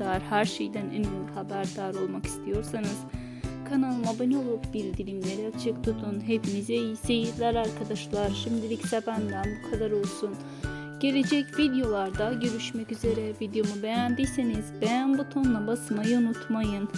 dair her şeyden en haberdar olmak istiyorsanız kanalıma abone olup bildirimleri açık tutun. Hepinize iyi seyirler arkadaşlar. Şimdilikse benden bu kadar olsun. Gelecek videolarda görüşmek üzere. Videomu beğendiyseniz beğen butonuna basmayı unutmayın.